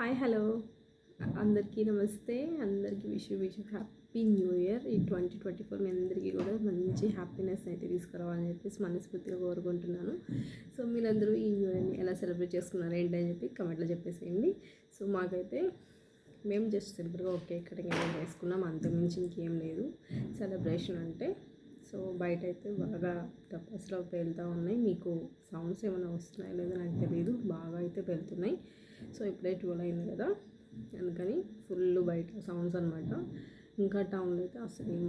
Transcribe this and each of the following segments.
Hi hello. అందరికీ నమస్తే. అందరికీ wish wish happy new year. ఈ ట్వంటీ ట్వంటీ ఫోర్ మీ అందరికీ కూడా మంచి హ్యాపీనెస్ అయితే తీసుకురావాలని చెప్పేసి మనస్ఫూర్తిగా కోరుకుంటున్నాను. సో మీరందరూ ఈ న్యూ ఇయర్ని ఎలా సెలబ్రేట్ చేసుకున్నారు ఏంటని చెప్పి కమెంట్లో చెప్పేసేయండి. సో మాకైతే మేము జస్ట్ సింపుల్గా ఒకే ఇక్కడ ఏమైనా చేసుకున్నాం అంతకుమించి ఇంకేం లేదు. సెలబ్రేషన్ అంటే సో బయట అయితే బాగా టపాసులు పేలుతూ ఉన్నాయి. మీకు సౌండ్స్ ఏమైనా వస్తున్నాయో లేదో నాకు తెలియదు బాగా అయితే పెళ్తున్నాయి సో ఇప్పుడే ట్వెల్వ్ అయింది కదా. అందుకని ఫుల్ బయట సౌండ్స్ అనమాట ఇంకా టౌన్లో అయితే అసలు ఏం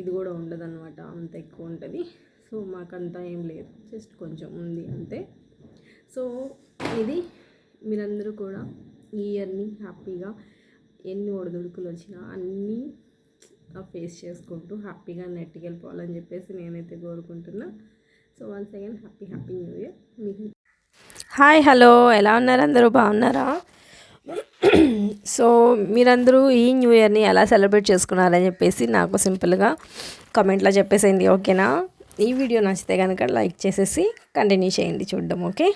ఇది కూడా ఉండదు అనమాట అంత ఎక్కువ ఉంటుంది. సో మాకంతా ఏం లేదు. జస్ట్ కొంచెం ఉంది అంతే. సో ఇది మీరందరూ కూడా ఈ ఇయర్ని హ్యాపీగా ఎన్ని ఒడిదుడుకులు వచ్చినా అన్నీ ఫేస్ చేసుకుంటూ హ్యాపీగా నెట్కి వెళ్ళిపోవాలని చెప్పేసి నేనైతే కోరుకుంటున్నా. So once again happy happy new year మీకు హాయ్ హలో. ఎలా ఉన్నారు అందరూ? బాగున్నారా? సో మీరందరూ ఈ న్యూ ఇయర్ని ఎలా సెలబ్రేట్ చేసుకున్నారని చెప్పేసి నాకు సింపుల్గా కమెంట్లో చెప్పేసేయండి ఓకేనా? ఈ వీడియో నచ్చితే కనుక లైక్ చేసేసి కంటిన్యూ చేయండి చూడడం ఓకే?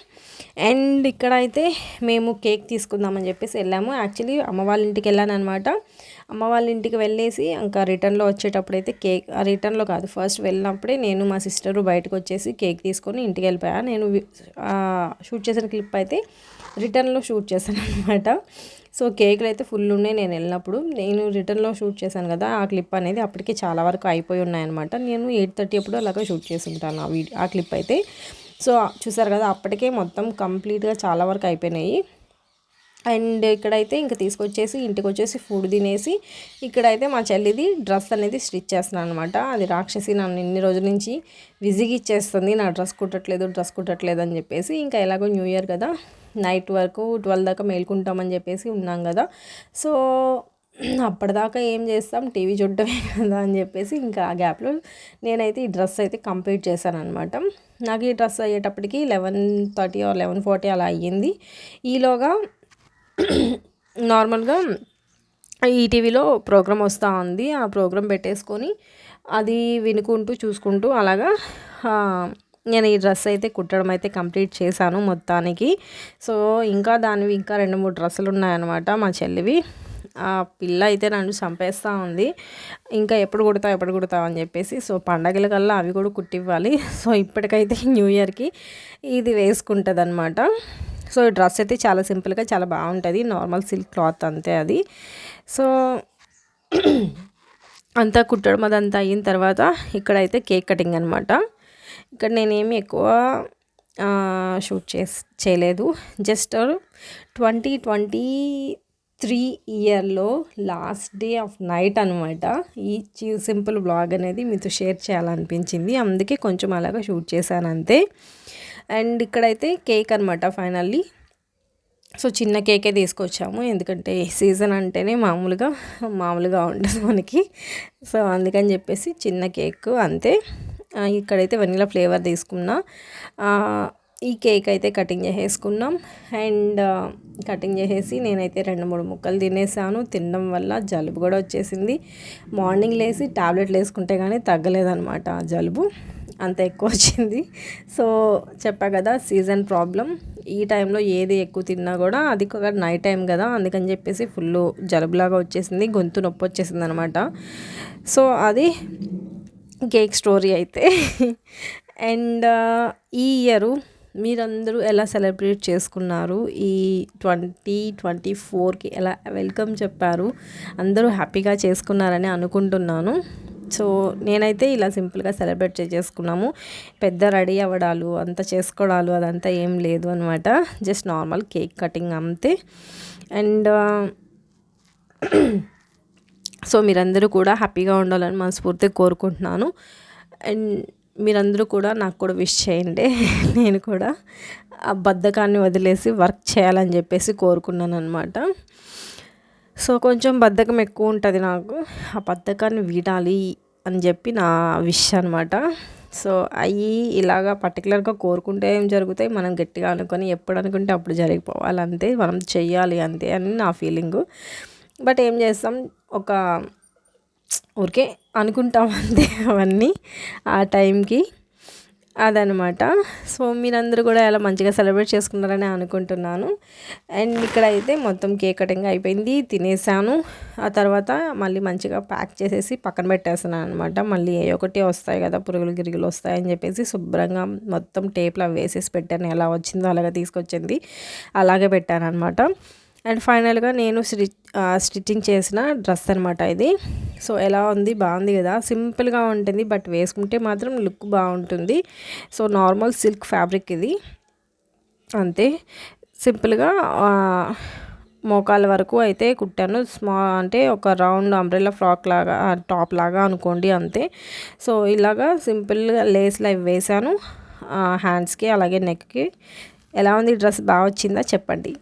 అండ్ ఇక్కడ అయితే మేము కేక్ తీసుకుందామని చెప్పేసి వెళ్ళాము. యాక్చువల్లీ అమ్మ వాళ్ళ ఇంటికి వెళ్ళాను అనమాట అమ్మ వాళ్ళ ఇంటికి వెళ్ళేసి ఇంకా రిటర్న్లో వచ్చేటప్పుడు అయితే కేక్ రిటర్న్లో కాదు ఫస్ట్ వెళ్ళినప్పుడే నేను మా సిస్టరు బయటకు వచ్చేసి కేక్ తీసుకొని ఇంటికి వెళ్ళిపోయా. నేను షూట్ చేసిన క్లిప్ అయితే రిటర్న్లో షూట్ చేశాను అనమాట సో కేకులు అయితే ఫుల్ ఉన్నాయి. నేను వెళ్ళినప్పుడు నేను రిటర్న్లో షూట్ చేశాను కదా ఆ క్లిప్ అనేది అప్పటికి చాలా వరకు అయిపోయి ఉన్నాయన్నమాట. నేను ఎయిట్ థర్టీ అప్పుడు అలాగే షూట్ చేసి ఉంటాను ఆ వీడియో ఆ క్లిప్ అయితే. సో చూసారు కదా అప్పటికే మొత్తం కంప్లీట్గా చాలా వరకు అయిపోయినాయి. అండ్ ఇక్కడైతే ఇంకా తీసుకొచ్చేసి ఇంటికి వచ్చేసి ఫుడ్ తినేసి ఇక్కడైతే మా చెల్లిది డ్రెస్ అనేది స్టిచ్ చేస్తున్నాను అనమాట అది రాక్షసి నన్ను ఇన్ని రోజుల నుంచి విజిగిచ్చేస్తుంది నా డ్రెస్ కుట్టట్లేదు డ్రెస్ కుట్టట్లేదు అని చెప్పేసి ఇంకా ఎలాగో న్యూ ఇయర్ కదా. నైట్ వరకు ట్వెల్వ్ దాకా మేల్కుంటామని చెప్పేసి ఉన్నాం కదా. సో అప్పటిదాకా ఏం చేస్తాం? టీవీ చూడటమే కదా అని చెప్పేసి ఇంకా ఆ గ్యాప్లో నేనైతే ఈ డ్రెస్ అయితే కంప్లీట్ చేశాను అనమాట నాకు ఈ డ్రెస్ అయ్యేటప్పటికి eleven thirty or eleven forty అలా అయ్యింది. ఈలోగా నార్మల్గా ఈటీవీలో ప్రోగ్రామ్ వస్తూ ఉంది. ఆ ప్రోగ్రామ్ పెట్టేసుకొని అది వినుకుంటూ చూసుకుంటూ అలాగా నేను ఈ డ్రెస్ అయితే కుట్టడం అయితే కంప్లీట్ చేశాను మొత్తానికి. సో ఇంకా దానివి ఇంకా రెండు మూడు డ్రెస్సులు ఉన్నాయన్నమాట మా చెల్లివి. ఆ పిల్ల అయితే నన్ను చంపేస్తూ ఉంది. ఇంకా ఎప్పుడు కుడతావు ఎప్పుడు కుడతావు అని చెప్పేసి సో పండగల కల్లా అవి కూడా కుట్టివ్వాలి. సో ఇప్పటికైతే న్యూ ఇయర్కి ఇది వేసుకుంటుంది అనమాట సో డ్రెస్ అయితే చాలా సింపుల్గా చాలా బాగుంటుంది. నార్మల్ సిల్క్ క్లాత్ అంతే అది. సో అంతా కుట్టడం అదంతా అయిన తర్వాత ఇక్కడైతే కేక్ కటింగ్ అనమాట ఇక్కడ నేనేమి ఎక్కువ షూట్ చే చేయలేదు. జస్ట్ ట్వంటీ ట్వంటీ త్రీ ఇయర్లో లాస్ట్ డే ఆఫ్ నైట్ అనమాట ఈ సింపుల్ బ్లాగ్ అనేది మీతో షేర్ చేయాలనిపించింది. అందుకే కొంచెం అలాగా షూట్ చేశాను అంతే. అండ్ ఇక్కడైతే కేక్ అనమాట ఫైనల్లీ సో చిన్న కేకే తీసుకొచ్చాము. ఎందుకంటే సీజన్ అంటేనే మామూలుగా మామూలుగా ఉంటుంది మనకి. సో అందుకని చెప్పేసి చిన్న కేక్ అంతే. ఇక్కడైతే వెనీలా ఫ్లేవర్ తీసుకున్నా. ఈ కేక్ అయితే కటింగ్ చేసేసుకున్నాం. అండ్ కటింగ్ చేసేసి నేనైతే రెండు మూడు ముక్కలు తినేసాను. తినడం వల్ల జలుబు కూడా వచ్చేసింది. మార్నింగ్ లేసి టాబ్లెట్లు వేసుకుంటే కానీ తగ్గలేదనమాట ఆ జలుబు. అంత ఎక్కువ వచ్చింది. సో చెప్పా కదా సీజన్ ప్రాబ్లం. ఈ టైంలో ఏది ఎక్కువ తిన్నా కూడా అది ఒక నైట్ టైం కదా అందుకని చెప్పేసి ఫుల్ జలుబులాగా వచ్చేసింది గొంతు నొప్పి వచ్చేసింది అనమాట సో అది కేక్ స్టోరీ అయితే. అండ్ ఈ ఇయరు మీరందరూ ఎలా సెలబ్రేట్ చేసుకున్నారు? ఈ ట్వంటీ ట్వంటీ ఫోర్కి ఎలా వెల్కమ్ చెప్పారు? అందరూ హ్యాపీగా చేసుకున్నారని అనుకుంటున్నాను. సో నేనైతే ఇలా సింపుల్గా సెలబ్రేట్ చేసుకున్నాము. పెద్ద రెడీ అవ్వడాలు అంత చేసుకోవడాలు అదంతా ఏం లేదు అనమాట జస్ట్ నార్మల్ కేక్ కటింగ్ అంతే. అండ్ సో మీరందరూ కూడా హ్యాపీగా ఉండాలని మనస్ఫూర్తిగా కోరుకుంటున్నాను. అండ్ మీరందరూ కూడా నాకు కూడా విష్ చేయండి. నేను కూడా ఆ బద్ధకాన్ని వదిలేసి వర్క్ చేయాలని చెప్పేసి కోరుకున్నాను అనమాట సో కొంచెం బద్ధకం ఎక్కువ ఉంటుంది నాకు. ఆ బద్ధకాన్ని వీడాలి అని చెప్పి నా విష్ అనమాట సో అవి ఇలాగా పర్టికులర్గా కోరుకుంటే ఏం జరుగుతాయి? మనం గట్టిగా అనుకొని ఎప్పుడు అనుకుంటే అప్పుడు జరిగిపోవాలి. అంతే మనం చెయ్యాలి అంతే అని నా ఫీలింగు. బట్ ఏం చేస్తాం ఒక ఊరికే అనుకుంటాం అంతే అవన్నీ ఆ టైంకి. అదనమాట. సో మీరందరూ కూడా ఎలా మంచిగా సెలబ్రేట్ చేసుకున్నారని అనుకుంటున్నాను. అండ్ ఇక్కడ అయితే మొత్తం కేక్ కటింగ్ అయిపోయింది తినేసాను. ఆ తర్వాత మళ్ళీ మంచిగా ప్యాక్ చేసేసి పక్కన పెట్టేస్తున్నాను అనమాట మళ్ళీ ఏ ఒకటి వస్తాయి కదా పురుగులు గిరుగులు వస్తాయని చెప్పేసి శుభ్రంగా మొత్తం టేప్లో వేసేసి పెట్టాను. ఎలా వచ్చిందో అలాగే తీసుకొచ్చింది అలాగే పెట్టాను అనమాట అండ్ ఫైనల్గా నేను స్టిచ్ స్టిచ్చింగ్ చేసిన డ్రెస్ అనమాట ఇది. సో ఎలా ఉంది? బాగుంది కదా. సింపుల్గా ఉంటుంది బట్ వేసుకుంటే మాత్రం లుక్ బాగుంటుంది. సో నార్మల్ సిల్క్ ఫ్యాబ్రిక్ ఇది. అంతే. సింపుల్గా మోకాల వరకు అయితే కుట్టాను. స్మా అంటే ఒక రౌండ్ అంబ్రెల్లా ఫ్రాక్ లాగా టాప్ లాగా అనుకోండి అంతే. సో ఇలాగా సింపుల్గా లేస్లు అవి వేసాను హ్యాండ్స్కి అలాగే నెక్కి. ఎలా ఉంది? డ్రెస్ బాగా వచ్చిందా? చెప్పండి.